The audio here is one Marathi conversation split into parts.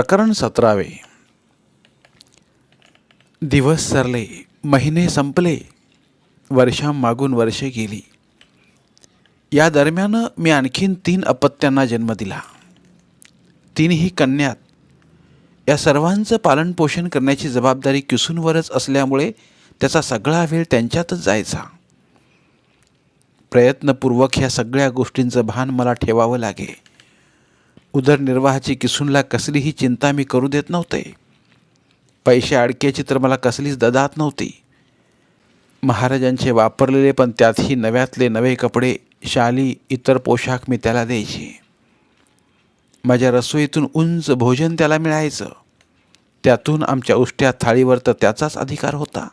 प्रकरण सतरावे. दिवस सरले महिने संपले वर्षांमागून वर्षे गेली. या दरम्यान मी आणखीन तीन अपत्यांना जन्म दिला. तीनही कन्यात या सर्वांचं पालनपोषण करण्याची जबाबदारी किसूनवरच असल्यामुळे त्याचा सगळा वेळ त्यांच्यातच जायचा. प्रयत्नपूर्वक ह्या सगळ्या गोष्टींचं भान मला ठेवावं लागे. उदरनिर्वाहाची किसूनला कसलीही चिंता मी करू देत नव्हते. पैसे अडक्याची तर मला कसलीच ददात नव्हती. महाराजांचे वापरलेले पण त्यातही नव्यातले नवे कपडे शाली इतर पोशाख मी त्याला द्यायचे. माझ्या रसोईतून उंच भोजन त्याला मिळायचं. त्यातून आमच्या उष्ट्या थाळीवर तर त्याचाच अधिकार होता.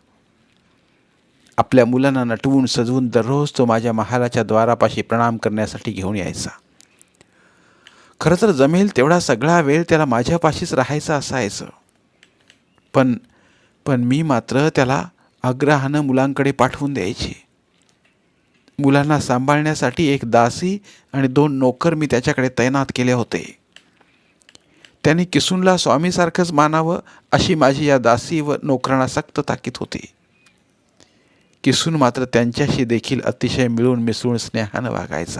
आपल्या मुलांना नटवून सजवून दररोज तो माझ्या महालाच्या द्वारापाशी प्रणाम करण्यासाठी घेऊन यायचा. खरं तर जमेल तेवढा सगळा वेळ त्याला माझ्यापाशीच राहायचं असायचं. पण पण मी मात्र त्याला आग्रहानं मुलांकडे पाठवून द्यायची. मुलांना सांभाळण्यासाठी एक दासी आणि दोन नोकर मी त्याच्याकडे तैनात केले होते. त्यांनी किसूनला स्वामीसारखंच मानावं अशी माझी या दासी व नोकरांना सक्त ताकीद होती. किसून मात्र त्यांच्याशी देखील अतिशय मिळून मिसळून स्नेहानं वागायचा.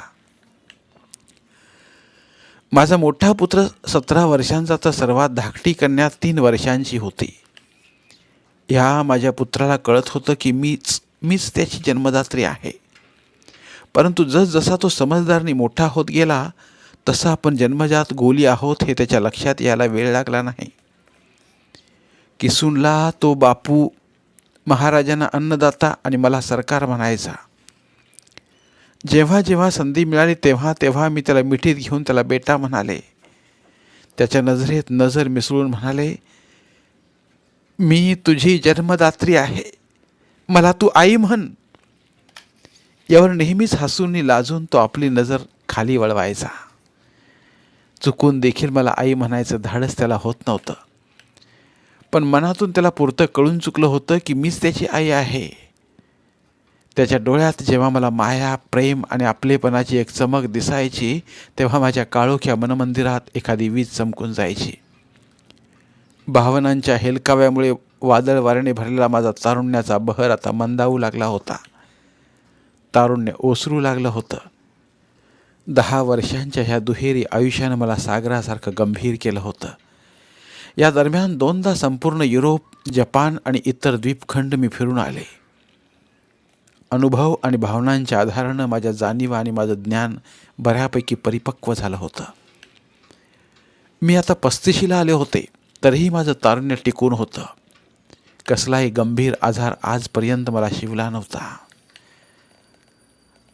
माझा मोठा पुत्र सतरा वर्षांचा तर सर्वात धाकटी कन्या तीन वर्षांची होती. ह्या माझ्या पुत्राला कळत होतं की मीच मीच त्याची जन्मदात्री आहे. परंतु जसजसा तो समजदारनी मोठा होत गेला तसा आपण जन्मजात गोली आहोत हे त्याच्या लक्षात यायला वेळ लागला नाही. किसूनला तो बापू महाराजांना अन्नदाता आणि मला सरकार म्हणायचा. जेव्हा जेव्हा संधी मिळाली तेव्हा तेव्हा मी त्याला मिठीत घेऊन त्याला बेटा म्हणाले. त्याच्या नजरेत नजर मिसळून म्हणाले मी तुझी जन्मदात्री आहे. मला तू आई म्हण. यावर नेहमीच हसून लाजून तो आपली नजर खाली वळवायचा. चुकून देखील मला आई म्हणायचं धाडस त्याला होत नव्हतं. पण मनातून त्याला पुरतं कळून चुकलं होतं की मीच त्याची आई आहे. त्याच्या डोळ्यात जेव्हा मला माया प्रेम आणि आपलेपणाची एक चमक दिसायची तेव्हा माझ्या काळोख्या मनमंदिरात एखादी वीज चमकून जायची. भावनांच्या हेलकाव्यामुळे वादळ वाऱ्याने भरलेला माझा तारुण्याचा बहर आता मंदावू लागला होता. तारुण्य ओसरू लागलं होतं. दहा वर्षांच्या ह्या दुहेरी आयुष्यानं मला सागरासारखं गंभीर केलं होतं. या दरम्यान दोनदा संपूर्ण युरोप जपान आणि इतर द्वीपखंड मी फिरून आले. अनुभव आणि भावनांच्या आधारानं माझ्या जाणीवा आणि माझं ज्ञान बऱ्यापैकी परिपक्व झालं होतं. मी आता पस्तीशीला आले होते तरीही माझं तारुण्य टिकून होतं. कसलाही गंभीर आजार आजपर्यंत मला शिवला नव्हता.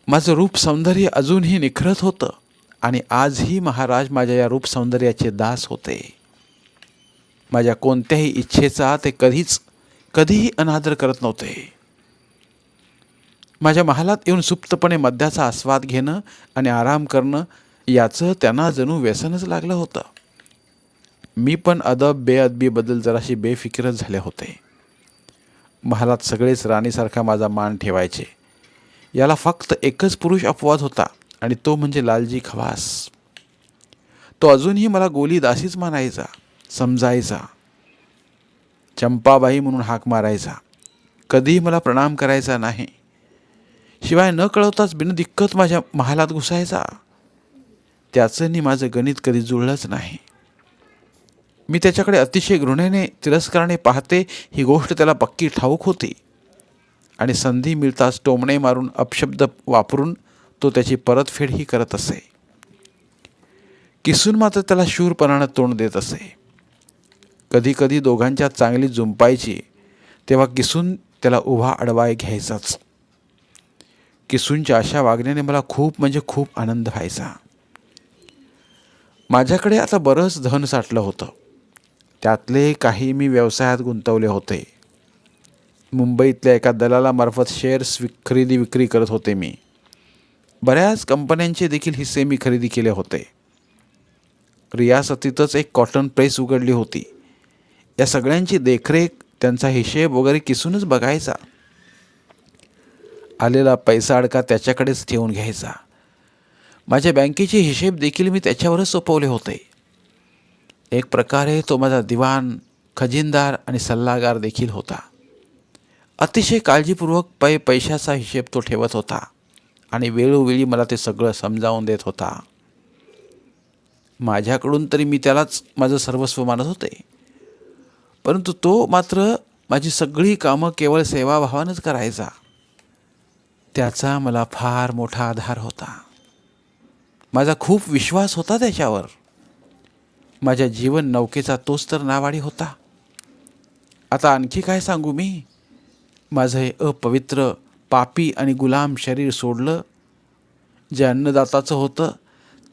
माझं रूप सौंदर्य अजूनही निखरत होतं आणि आजही महाराज माझ्या या रूप सौंदर्याचे दास होते. माझ्या कोणत्याही इच्छेचा ते कधीच कधीही अनादर करत नव्हते. माझ्या महालात येऊन सुप्तपणे मद्याचा आस्वाद घेणं आणि आराम करणं याचं त्यांना जणू व्यसनच लागलं होतं. मी पण अदब बेअदबीबद्दल जराशी बेफिकिरच झाले होते. महालात सगळेच राणीसारखा माझा मान ठेवायचे. याला फक्त एकच पुरुष अपवाद होता आणि तो म्हणजे लालजी खवास. तो अजूनही मला गोली दासीच मानायचा समजायचा. चंपाबाई म्हणून हाक मारायचा. कधीही मला प्रणाम करायचा नाही. शिवाय न कळवताच बिनदिक्कत माझ्या महालात घुसायचा. त्याचंनी माझं गणित कधी जुळलंच नाही. मी त्याच्याकडे अतिशय घृणेने तिरस्काराने पाहते ही गोष्ट त्याला पक्की ठाऊक होती. आणि संधी मिळताच टोमणे मारून अपशब्द वापरून तो त्याची परतफेडही करत असे. किसून मात्र त्याला शूरपणानं तोंड देत असे. कधीकधी दोघांच्या चांगली जुंपायची तेव्हा किसून त्याला उभा अडवाय घ्यायचाच. किसूंच्या अशा वागण्याने मला खूप म्हणजे खूप आनंद व्हायचा. माझ्याकडे आता बरंच धन साठलं होतं. त्यातले काही मी व्यवसायात गुंतवले होते. मुंबईतल्या एका दलालामार्फत शेअर्स विक खरेदी विक्री करत होते मी. बऱ्याच कंपन्यांचे देखील हिस्से मी खरेदी केले होते. रियासतीतच एक कॉटन प्रेस उघडली होती. या सगळ्यांची देखरेख त्यांचा हिशेब वगैरे किसूनच बघायचा. आलेला पैसा अडका त्याच्याकडेच ठेवून घ्यायचा. माझ्या बँकेचे हिशेब देखील मी त्याच्यावरच सोपवले होते. एक प्रकारे तो माझा दिवाण खजिनदार आणि सल्लागार देखील होता. अतिशय काळजीपूर्वक पै पैशाचा हिशेब तो ठेवत होता आणि वेळोवेळी मला ते सगळं समजावून देत होता. माझ्याकडून तरी मी त्यालाच माझं सर्वस्व मानत होते. परंतु तो मात्र माझी सगळी कामं केवळ सेवाभावानंच करायचा. त्याचा मला फार मोठा आधार होता. माझा खूप विश्वास होता त्याच्यावर. माझ्या जीवन नौकेचा तोच तर नावाडी होता. आता आणखी काय सांगू मी? माझं हे अपवित्र पापी आणि गुलाम शरीर सोडलं. जे अन्नदाताचं होतं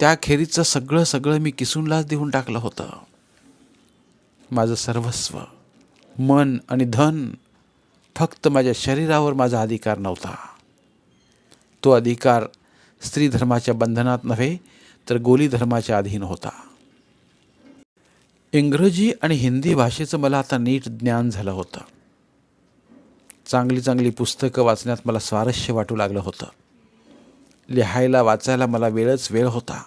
त्याखेरीचं सगळं सगळं मी किसूनलाच देऊन टाकलं होतं. माझं सर्वस्व मन आणि धन फक्त माझ्या शरीरावर माझा अधिकार नव्हता. तो अधिकार स्त्री धर्माच्या बंधनात नव्हे तर गोली धर्माच्या अधीन होता. इंग्रजी आणि हिंदी भाषेचं मला आता नीट ज्ञान झालं होतं. चांगली चांगली पुस्तकं वाचण्यात मला स्वारस्य वाटू लागलं होतं. लिहायला वाचायला मला वेळच वेळ होता.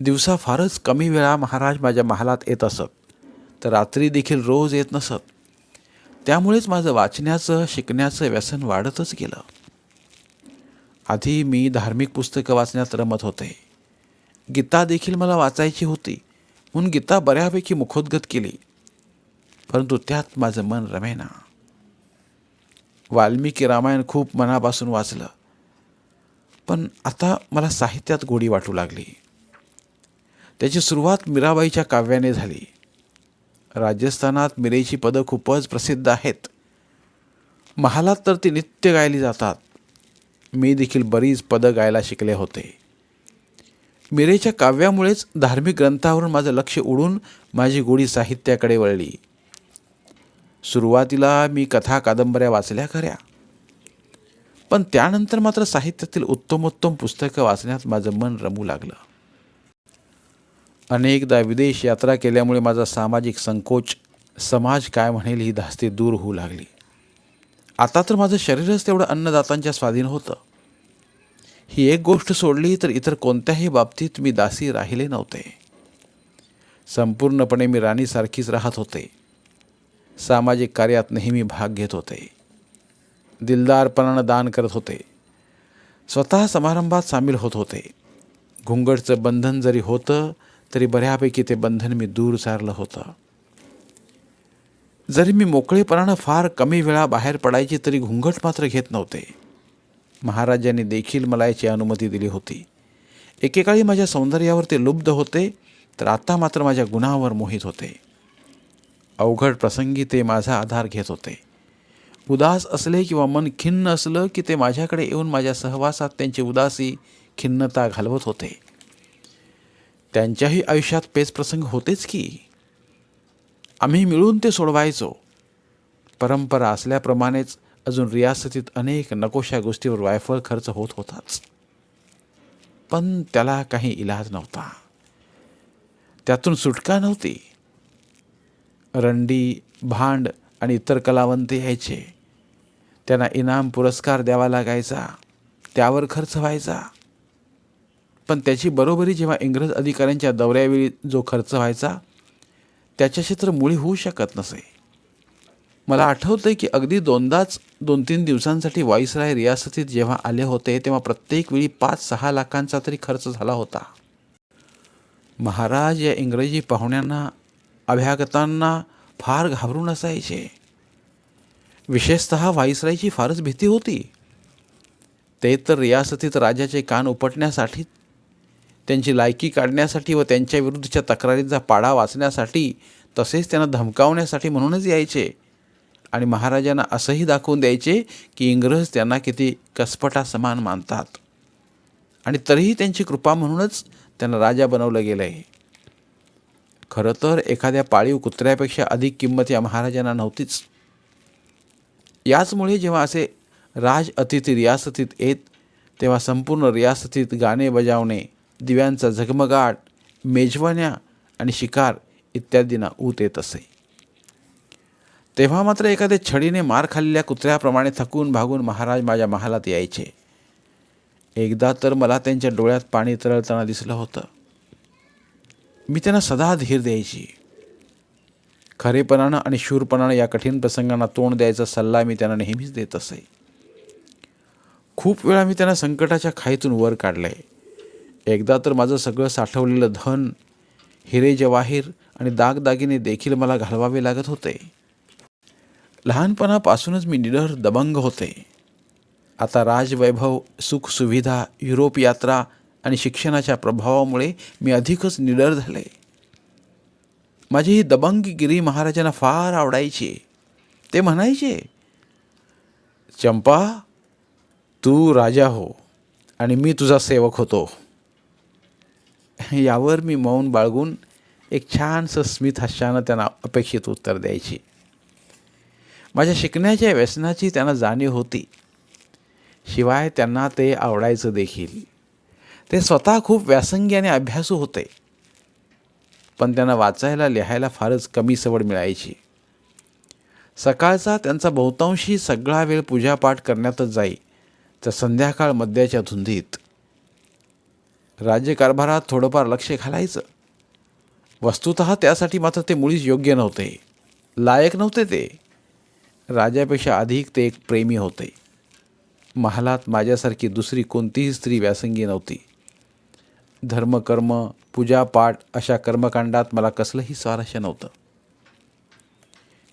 दिवसा फारच कमी वेळा महाराज माझ्या महालात येत असत तर रात्री देखील रोज येत नसत. त्यामुळेच माझं वाचण्याचं शिकण्याचं व्यसन वाढतच गेलं. आधी मी धार्मिक पुस्तकं वाचण्यात रमत होते. गीता देखील मला वाचायची होती. म्हणून गीता बऱ्यापैकी मुखोद्गत केली. परंतु त्यात माझं मन रमेना. वाल्मिकी रामायण खूप मनापासून वाचलं. पण आता मला साहित्यात गोडी वाटू लागली. त्याची सुरुवात मीराबाईच्या काव्याने झाली. राजस्थानात मिरेची पदं खूपच प्रसिद्ध आहेत. महालात तर ती नित्य गायली जातात. मी देखील बरीच पदं गायला शिकले होते. मिरेच्या काव्यामुळेच धार्मिक ग्रंथावरून माझं लक्ष उडून माझी गोडी साहित्याकडे वळली. सुरुवातीला मी कथा कादंबऱ्या वाचल्या खऱ्या. पण त्यानंतर मात्र साहित्यातील उत्तमोत्तम पुस्तकं वाचण्यात माझं मन रमू लागलं. अनेकदा विदेश यात्रा केल्यामुळे माझा सामाजिक संकोच समाज काय म्हणेल ही धास्ती दूर होऊ लागली. आता तर माझं शरीरच तेवढं अन्नदातांच्या स्वाधीन होतं. ही एक गोष्ट सोडली तर इतर कोणत्याही बाबतीत मी दासी राहिले नव्हते. संपूर्णपणे मी राणीसारखीच राहत होते. सामाजिक कार्यात नेहमी भाग घेत होते. दिलदारपणानं दान करत होते. स्वतः समारंभात सामील होत होते. घुंगटचं बंधन जरी होतं तरी बऱ्यापैकी ते बंधन मी दूर सारलं होतं. जरी मी मोकळेपणानं फार कमी वेळा बाहेर पडायची तरी घुंगट मात्र घेत नव्हते. महाराजांनी देखील मला याची अनुमती दिली होती. एकेकाळी माझ्या सौंदर्यावर ते लुब्ध होते तर आता मात्र माझ्या गुणावर मोहित होते. अवघड प्रसंगी ते माझा आधार घेत होते. उदास असले किंवा मन खिन्न असलं की ते माझ्याकडे येऊन माझ्या सहवासात त्यांची उदासी खिन्नता घालवत होते. त्यांच्याही आयुष्यात पेच प्रसंग होतेच की? आम्ही मिळून ते सोडवायचो. परंपरा असल्याप्रमाणेच अजून रियासतीत अनेक नकोशा गोष्टीवर वायफळ खर्च होत होताच. पण त्याला काही इलाज नव्हता. त्यातून सुटका नव्हती. रंडी भांड आणि इतर कलावंत यायचे. त्यांना इनाम पुरस्कार द्यावा लागायचा. त्यावर खर्च व्हायचा. पण त्याची बरोबरी जेव्हा इंग्रज अधिकाऱ्यांच्या दौऱ्यावेळी जो खर्च व्हायचा त्याच्याशी तर मुळी होऊ शकत नसे. मला आठवतंय की अगदी दोनदाच दोन तीन दिवसांसाठी वाईसराय रियासतीत जेव्हा आले होते तेव्हा प्रत्येक वेळी पाच सहा लाखांचा तरी खर्च झाला होता. महाराज या इंग्रजी पाहुण्यांना अभ्यागतांना फार घाबरून असायचे. विशेषत व्हाईसरायची फारच भीती होती. ते तर रियासतीत राजाचे कान उपटण्यासाठी त्यांची लायकी काढण्यासाठी व त्यांच्या विरुद्धच्या तक्रारींचा पाडा वाचण्यासाठी तसेच त्यांना धमकावण्यासाठी म्हणूनच यायचे. आणि महाराजांना असंही दाखवून द्यायचे की इंग्रज त्यांना किती कसपटा समान मानतात. आणि तरीही त्यांची कृपा म्हणूनच त्यांना राजा बनवलं गेलं आहे खरं तर एखाद्या पाळीव कुत्र्यापेक्षा अधिक किंमत या महाराजांना नव्हतीच. याचमुळे जेव्हा असे राज अतिथी रियासतीत येत तेव्हा संपूर्ण रियासतीत गाणे बजावणे दिव्यांचा झगमगाट मेजवान्या आणि शिकार इत्यादींना ऊत येत असे. तेव्हा मात्र एखाद्या छडीने मार खाल्लेल्या कुत्र्याप्रमाणे थकून भागून महाराज माझ्या महालात यायचे. एकदा तर मला त्यांच्या डोळ्यात पाणी तरळताना दिसलं होतं. मी त्यांना सदा धीर द्यायची. खरेपणानं आणि शूरपणानं या कठीण प्रसंगांना तोंड द्यायचा सल्ला मी त्यांना नेहमीच देत असे. खूप वेळा मी त्यांना संकटाच्या खाईतून वर काढलंय एकदा तर माझं सगळं साठवलेलं धन हिरे जवाहीर आणि दागदागिने देखील मला घालवावे लागत होते. लहानपणापासूनच मी निडर दबंग होते. आता राजवैभव सुखसुविधा युरोप यात्रा आणि शिक्षणाच्या प्रभावामुळे मी अधिकच निडर झाले. माझी ही दबंगगिरी महाराजांना फार आवडायची. ते म्हणायचे चंपा तू राजा हो आणि मी तुझा सेवक होतो. यावर मी मौन बाळगून एक छानसं स्मित हास्यानं त्यांना अपेक्षित उत्तर द्यायची. माझ्या शिकण्याच्या व्यसनाची त्यांना जाणीव होती. शिवाय त्यांना ते आवडायचं देखील. ते स्वतः खूप व्यासंगी आणि अभ्यासू होते. पण त्यांना वाचायला लिहायला फारच कमी सवड मिळायची. सकाळचा त्यांचा बहुतांशी सगळा वेळ पूजापाठ करण्यातच जाई तर संध्याकाळ मद्याच्या धुंदीत. राज्यकारभारात थोडंफार लक्ष घालायचं. वस्तुत त्यासाठी मात्र ते मुळीच योग्य नव्हते. लायक नव्हते ते. राजापेक्षा अधिक ते एक प्रेमी होते. महालात माझ्यासारखी दुसरी कोणतीही स्त्री व्यासंगी नव्हती. धर्मकर्म पूजापाठ अशा कर्मकांडात मला कसलंही स्वारस्य नव्हतं.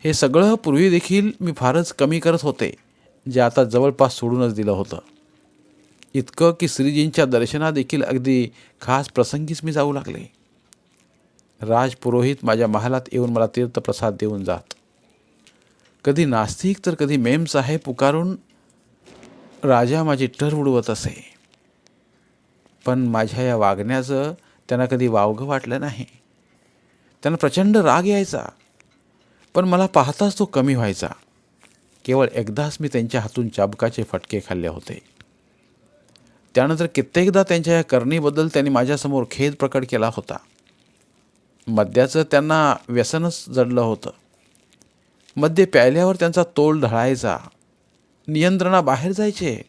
हे सगळं पूर्वी देखील मी फारच कमी करत होते जे आता जवळपास सोडूनच दिलं होतं. इतकं की श्रीजींच्या दर्शनादेखील अगदी खास प्रसंगीच मी जाऊ लागले. राजपुरोहित माझ्या महालात येऊन मला तीर्थप्रसाद देऊन जात. कधी नास्तिक तर कधी मेमसाहेब पुकारून राजा माझी टर उडवत असे. पण माझ्या या वागण्याचं त्यांना कधी वावगं वाटलं नाही. त्यांना प्रचंड राग यायचा. पण मला पाहताच तो कमी व्हायचा. केवळ एकदाच मी त्यांच्या हातून चाबकाचे फटके खाल्ले होते. त्यानंतर कित्येकदा त्यांच्या या करणीबद्दल त्यांनी माझ्यासमोर खेद प्रकट केला होता. मद्याचं त्यांना व्यसनच जडलं होतं. मद्य प्यायल्यावर त्यांचा तोल ढळायचा. नियंत्रणाबाहेर जायचे.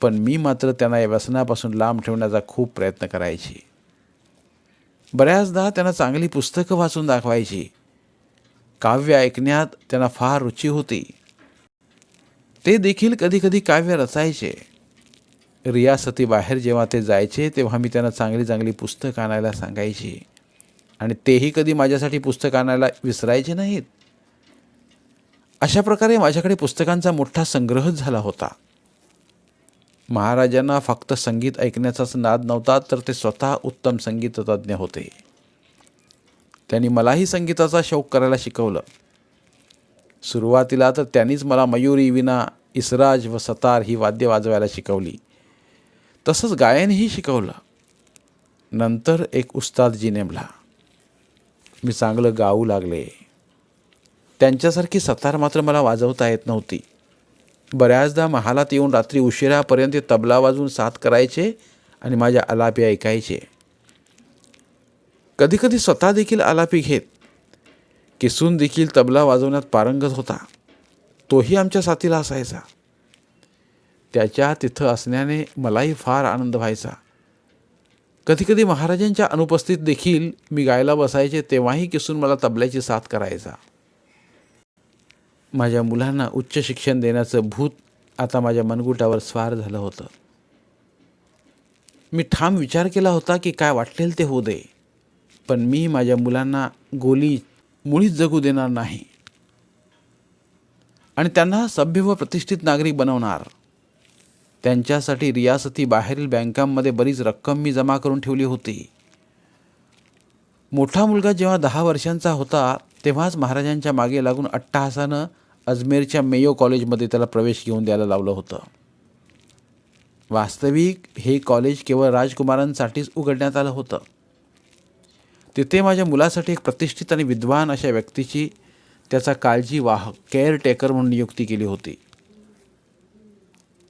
पण मी मात्र त्यांना या व्यसनापासून लांब ठेवण्याचा खूप प्रयत्न करायची. बऱ्याचदा त्यांना चांगली पुस्तकं वाचून दाखवायची. काव्य ऐकण्यात त्यांना फार रुची होती. ते देखील कधीकधी काव्य रचायचे. रियासती बाहेर जेव्हा ते जायचे तेव्हा मी त्यांना चांगली चांगली पुस्तकं आणायला सांगायची. आणि तेही कधी माझ्यासाठी पुस्तक आणायला विसरायचे नाहीत. अशा प्रकारे माझ्याकडे पुस्तकांचा मोठा संग्रहच झाला होता. महाराजांना फक्त संगीत ऐकण्याचाच नाद नव्हता तर ते स्वतः उत्तम संगीततज्ञ होते. त्यांनी मलाही संगीताचा शौक करायला शिकवलं. सुरुवातीला तर त्यांनीच मला मयुरी विना इसराज व सतार ही वाद्य वाजवायला शिकवली. तसंच गायनही शिकवलं. नंतर एक उस्तादजी नेमला मी चांगलं गाऊ लागले. त्यांच्यासारखी सतार मात्र मला वाजवता येत नव्हती. बऱ्याचदा महालात येऊन रात्री उशिरापर्यंत तबला वाजवून साथ करायचे आणि माझ्या आलापी ऐकायचे. कधीकधी स्वतः देखील आलापी घेत. किसून देखील तबला वाजवण्यात पारंगत होता. तोही आमच्या साथीला असायचा. त्याच्या तिथं असण्याने मलाही फार आनंद व्हायचा. कधीकधी महाराजांच्या अनुपस्थित देखील मी गायला बसायचे तेव्हाही किसून मला तबल्याची साथ करायचा. माझ्या मुलांना उच्च शिक्षण देण्याचं भूत आता माझ्या मनगुटावर स्वार झालं होतं. मी ठाम विचार केला होता की काय वाटेल ते होऊ दे. पण मी माझ्या मुलांना गोली मुळीच जगू देणार नाही. आणि त्यांना सभ्य व प्रतिष्ठित नागरिक बनवणार. त्यांच्यासाठी रियासती बाहेरील बँकांमध्ये बरीच रक्कम मी जमा करून ठेवली होती. मोठा मुलगा जेव्हा दहा वर्षांचा होता तेव्हाच महाराजांच्या मागे लागून अट्टहासानं अजमेरच्या मेयो कॉलेजमध्ये त्याला प्रवेश घेऊन द्यायला लावलं होतं. वास्तविक हे कॉलेज केवळ राजकुमारांसाठीच उघडण्यात आलं होतं. तिथे माझ्या मुलासाठी एक प्रतिष्ठित आणि विद्वान अशा व्यक्तीची त्याचा काळजी वाहक केअरटेकर म्हणून नियुक्ती केली होती.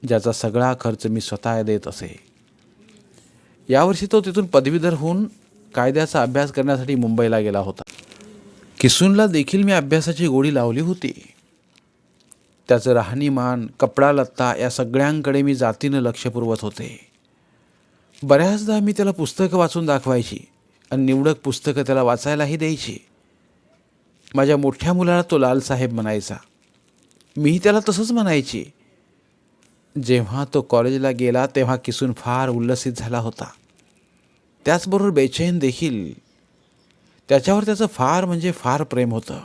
ज्याचा सगळा खर्च मी स्वतः देत असे. यावर्षी तो तिथून पदवीधर होऊन कायद्याचा अभ्यास करण्यासाठी मुंबईला गेला होता. किसूनला देखील मी अभ्यासाची गोडी लावली होती. त्याचं राहणीमान कपडा लत्ता या सगळ्यांकडे मी जातीनं लक्ष पुरवत होते. बऱ्याचदा मी त्याला पुस्तकं वाचून दाखवायची आणि निवडक पुस्तकं त्याला वाचायलाही द्यायची. माझ्या मोठ्या मुलाला तो लालसाहेब म्हणायचा. मीही त्याला तसंच म्हणायची. जेव्हा तो कॉलेजला गेला तेव्हा किसून फार उल्लसित झाला होता. त्याचबरोबर बेचैन देखील. त्याच्यावर त्याचं फार म्हणजे फार प्रेम होतं.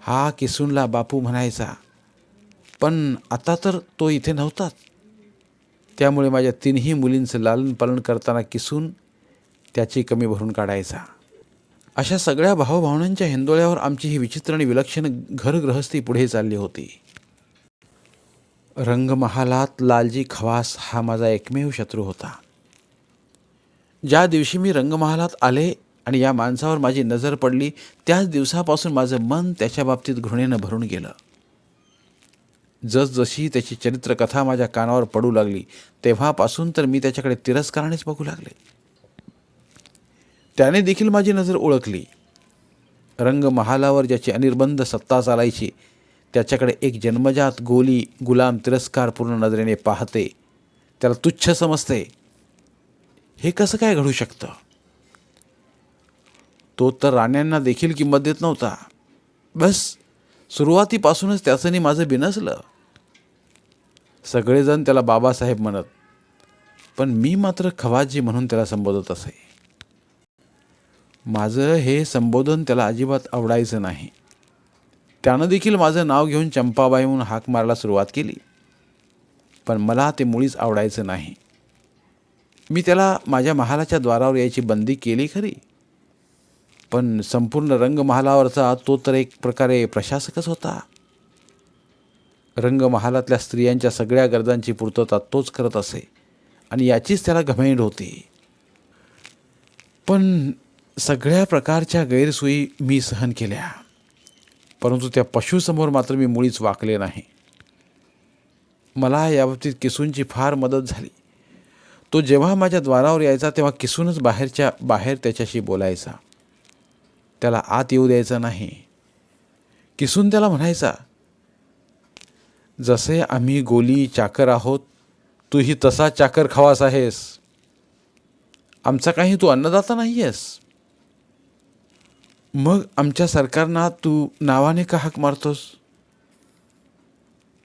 हा किसूनला बापू म्हणायचा पण आता तर तो इथे नव्हताच. त्यामुळे माझ्या तिन्ही मुलींचं लालन पालन करताना किसून त्याची कमी भरून काढायचा. अशा सगळ्या भावभावनांच्या हिंदोळ्यावर आमची ही विचित्र आणि विलक्षण घरगृहस्थी पुढे चालली होती. रंगमहालात लालजी खवास हा माझा एकमेव शत्रू होता. ज्या दिवशी मी रंगमहालात आले आणि या माणसावर माझी नजर पडली त्याच दिवसापासून माझं मन त्याच्या बाबतीत घृणेनं भरून गेलं. जसजशी त्याची चरित्रकथा माझ्या कानावर पडू लागली तेव्हापासून तर मी त्याच्याकडे तिरस्कारानेच बघू लागले. त्याने देखील माझी नजर ओळखली. रंगमहालावर ज्याची अनिर्बंध सत्ता चालायची त्याच्याकडे एक जन्मजात गोली गुलाम तिरस्कारपूर्ण नजरेने पाहते. त्याला तुच्छ समजते. हे कसं काय घडू शकतं? तो तर राण्यांना देखील किंमत देत नव्हता. बस सुरुवातीपासूनच त्याचं माझं बिनसलं. सगळेजण त्याला बाबासाहेब म्हणत पण मी मात्र खवाजी म्हणून त्याला संबोधत असे. माझं हे संबोधन त्याला अजिबात आवडायचं नाही. त्यानं देखील माझं नाव घेऊन चंपाबाई म्हणून हाक मारायला सुरुवात केली. पण मला ते मुळीच आवडायचं नाही. मी त्याला माझ्या महालाच्या द्वारावर यायची बंदी केली खरी. पण संपूर्ण रंगमहालावरचा तो तर एक प्रकारे प्रशासकच होता. रंगमहालातल्या स्त्रियांच्या सगळ्या गरजांची पूर्तता तोच करत असे आणि याचीच त्याला घमेंड होती. पण सगळ्या प्रकारच्या गैरसोयी मी सहन केल्या. परंतु त्या पशुसमोर मात्र मी मुळीच वाकले नाही. मला याबाबतीत किसूनची फार मदत झाली. तो जेव्हा माझ्या द्वारावर यायचा तेव्हा किसूनच बाहेरच्या बाहेर त्याच्याशी बोलायचा. त्याला आत येऊ द्यायचा नाही. किसून त्याला म्हणायचा जसे आम्ही गोली चाकर आहोत तूही तसा चाकर खावास आहेस. आमचा काही तू अन्नदाता नाही आहेस मग आमच्या सरकारना तू नावाने का हाक मारतोस?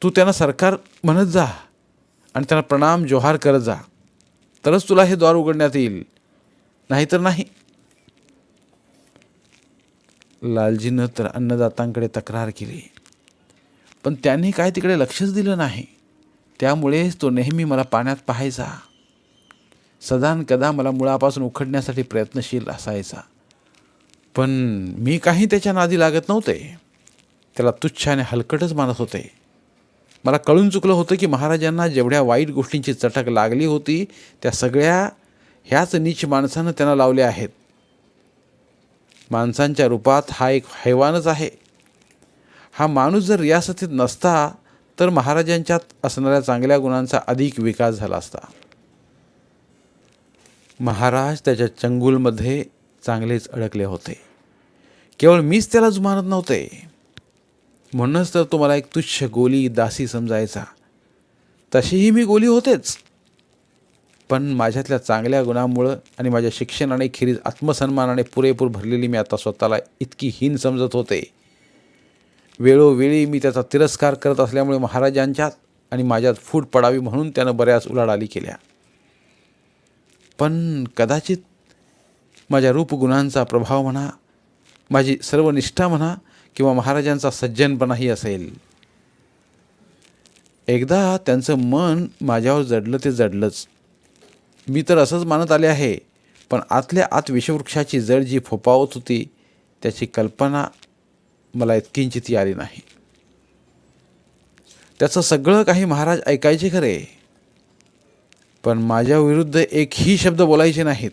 तू त्यांना सरकार म्हणत जा आणि त्यांना प्रणाम जोहार करत जा. तरच तुला हे द्वार उघडण्यात येईल. नाहीतर नाही. लालजीनं तर अन्नदातांकडे तक्रार केली. पण त्यांनी काय तिकडे लक्षच दिलं नाही. त्यामुळेच तो नेहमी मला पाण्यात पाहायचा. सदान कदा मला मुळापासून उखडण्यासाठी प्रयत्नशील असायचा. पण मी काही त्याच्या नादी लागत नव्हते. त्याला तुच्छ आणि हलकटच मानत होते. मला कळून चुकलं होतं की महाराजांना जेवढ्या वाईट गोष्टींची चटक लागली होती त्या सगळ्या ह्याच नीच माणसानं त्यांना लावल्या आहेत. माणसांच्या रूपात हा एक हैवानच आहे. हा माणूस जर रियासतीत नसता तर महाराजांच्यात असणाऱ्या चांगल्या गुणांचा अधिक विकास झाला असता. महाराज त्याच्या चंगुलमध्ये चांगलेच अडकले होते. केवळ मीच त्याला जुमानत नव्हते. म्हणूनच तर तो मला एक तुच्छ गोली दासी समजायचा. तशीही मी गोली होतेच. पण माझ्यातल्या चांगल्या गुणामुळं आणि माझ्या शिक्षणाने खिरीज आत्मसन्मानाने पुरेपूर भरलेली मी आता स्वतःला इतकी हीन समजत होते. वेळोवेळी मी त्याचा तिरस्कार करत असल्यामुळे महाराजांच्यात आणि माझ्यात फूट पडावी म्हणून त्यानं बऱ्याच उलाढाली केल्या. पण कदाचित माझ्या रूपगुणांचा प्रभाव म्हणा माझी सर्व निष्ठा म्हणा किंवा महाराजांचा सज्जनपणाही असेल. एकदा त्यांचं मन माझ्यावर जडलं ते जडलंच. मी तर असंच मानत आले आहे पण आतल्या आत विषवृक्षाची जड जी फोपावत होती त्याची कल्पना मला इतकिंचितही आली नाही. त्याचं सगळं काही महाराज ऐकायचे खरे पण माझ्या विरुद्ध एकही शब्द बोलायचे नाहीत.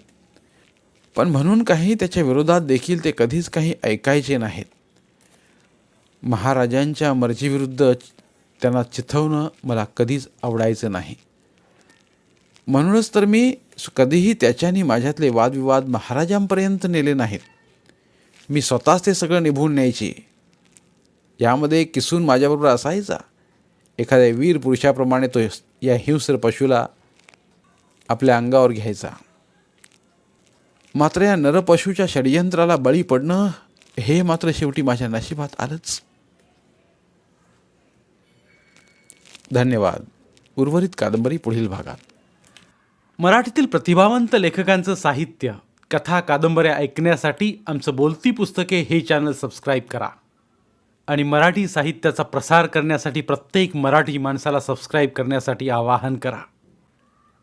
पण म्हणून काही त्याच्या विरोधात देखील ते कधीच काही ऐकायचे नाहीत. महाराजांच्या मर्जीविरुद्ध त्यांना चिथवणं मला कधीच आवडायचं नाही. म्हणूनच तर मी कधीही त्याच्याने माझ्यातले वादविवाद महाराजांपर्यंत नेले नाहीत. मी स्वतःच ते सगळं निभून न्यायचे. यामध्ये किसून माझ्याबरोबर असायचा. एखाद्या वीर पुरुषाप्रमाणे तो या हिंस्र पशुला आपल्या अंगावर घ्यायचा. मात्र या नरपशूच्या षडयंत्राला बळी पडणं हे मात्र शेवटी माझ्या नशिबात आलंच. धन्यवाद. उर्वरित कादंबरी पुढील भागात. मराठीतील प्रतिभावंत लेखकांचं साहित्य कथा कादंबऱ्या ऐकण्यासाठी आमचं बोलती पुस्तके हे चॅनल सबस्क्राईब करा. आणि मराठी साहित्याचा प्रसार करण्यासाठी प्रत्येक मराठी माणसाला सबस्क्राईब करण्यासाठी आवाहन करा.